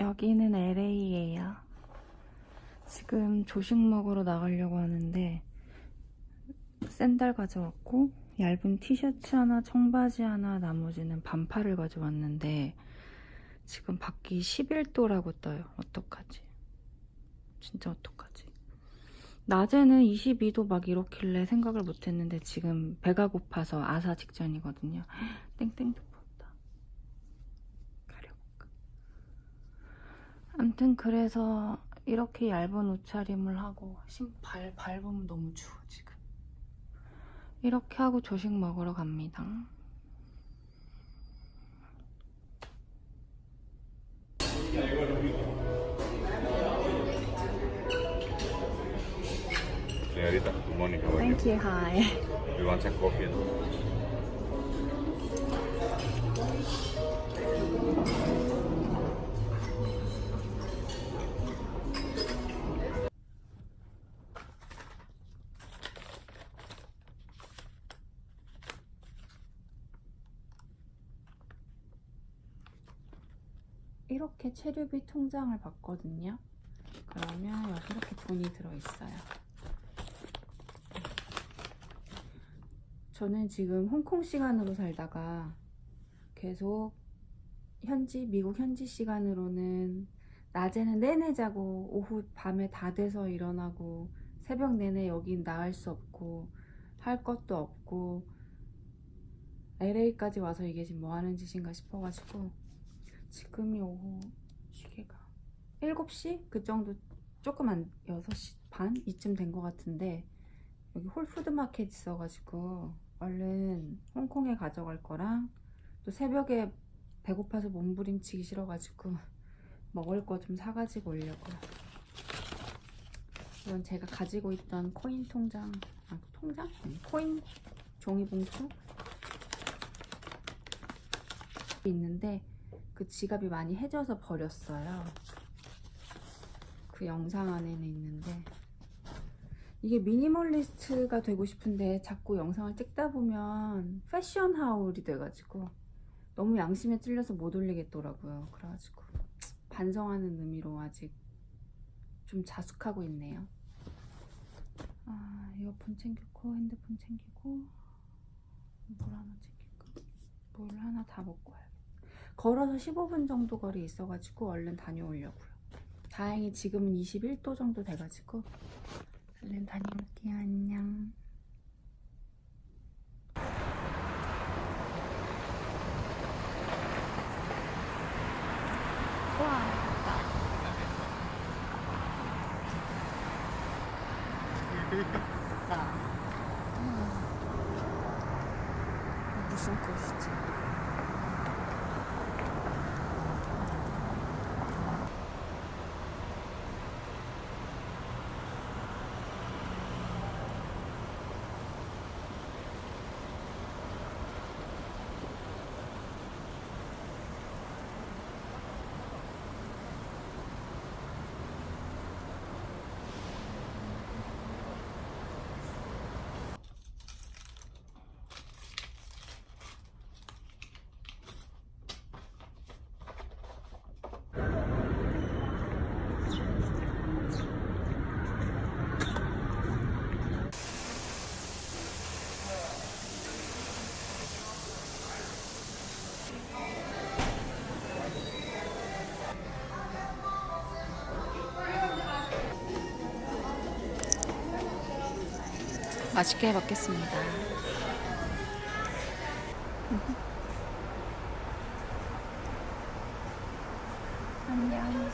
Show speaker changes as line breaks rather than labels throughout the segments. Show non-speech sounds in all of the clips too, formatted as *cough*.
여기는 LA예요. 지금 조식 먹으러 나가려고 하는데 샌들 가져왔고 얇은 티셔츠 하나, 청바지 하나, 나머지는 반팔을 가져왔는데 지금 밖이 11도라고 떠요. 어떡하지? 진짜 어떡하지? 낮에는 22도 막 이렇길래 생각을 못했는데 지금 배가 고파서 아사 직전이거든요. 땡땡도 본다. 가려볼까? 암튼 그래서 이렇게 얇은 옷차림을 하고 신발 밟으면 너무 추워 지금. 이렇게 하고 조식 먹으러 갑니다.
Señorita, good morning. How are you?
Thank you. Hi.
We want some coffee.
이렇게 체류비 통장을 받거든요. 그러면 여기 이렇게 돈이 들어있어요. 저는 지금 홍콩 시간으로 살다가 계속 현지, 미국 현지 시간으로는 낮에는 내내 자고 오후 밤에 다 돼서 일어나고 새벽 내내 여긴 나갈 수 없고 할 것도 없고 LA까지 와서 이게 지금 뭐 하는 짓인가 싶어가지고 지금이 오후 시계가 7시? 그 정도 조금 안 6시 반? 이쯤 된 것 같은데 여기 홀푸드마켓 있어가지고 얼른 홍콩에 가져갈 거랑 또 새벽에 배고파서 몸부림치기 싫어가지고 먹을 거 좀 사가지고 오려고요 이건 제가 가지고 있던 코인 통장 아 통장? 아니, 코인 종이봉투 있는데 그 지갑이 많이 해져서 버렸어요. 그 영상 안에는 있는데 이게 미니멀리스트가 되고 싶은데 자꾸 영상을 찍다 보면 패션 하울이 돼가지고 너무 양심에 찔려서 못 올리겠더라고요. 그래가지고 반성하는 의미로 아직 좀 자숙하고 있네요. 아 이어폰 챙겼고 핸드폰 챙기고 뭘 하나 챙길까? 뭘 하나 다 먹고 와요. 걸어서 15분 정도 거리 있어가지고 얼른 다녀오려고요. 다행히 지금은 21도 정도 돼가지고 얼른 다녀올게요. 안녕. 와. 나. *laughs* 무슨 꽃이지? 맛있게 먹겠습니다. 안녕.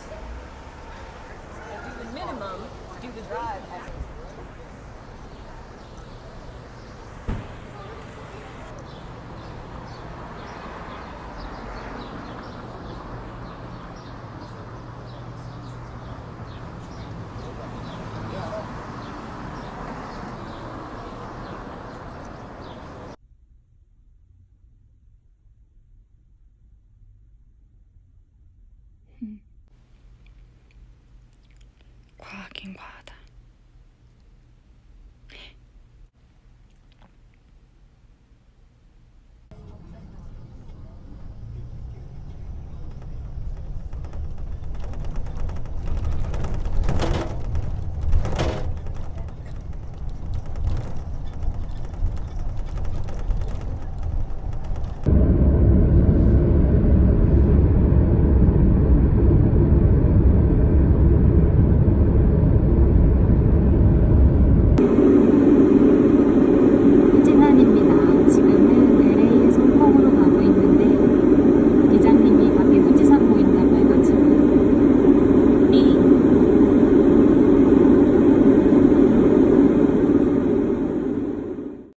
과하긴 과하다.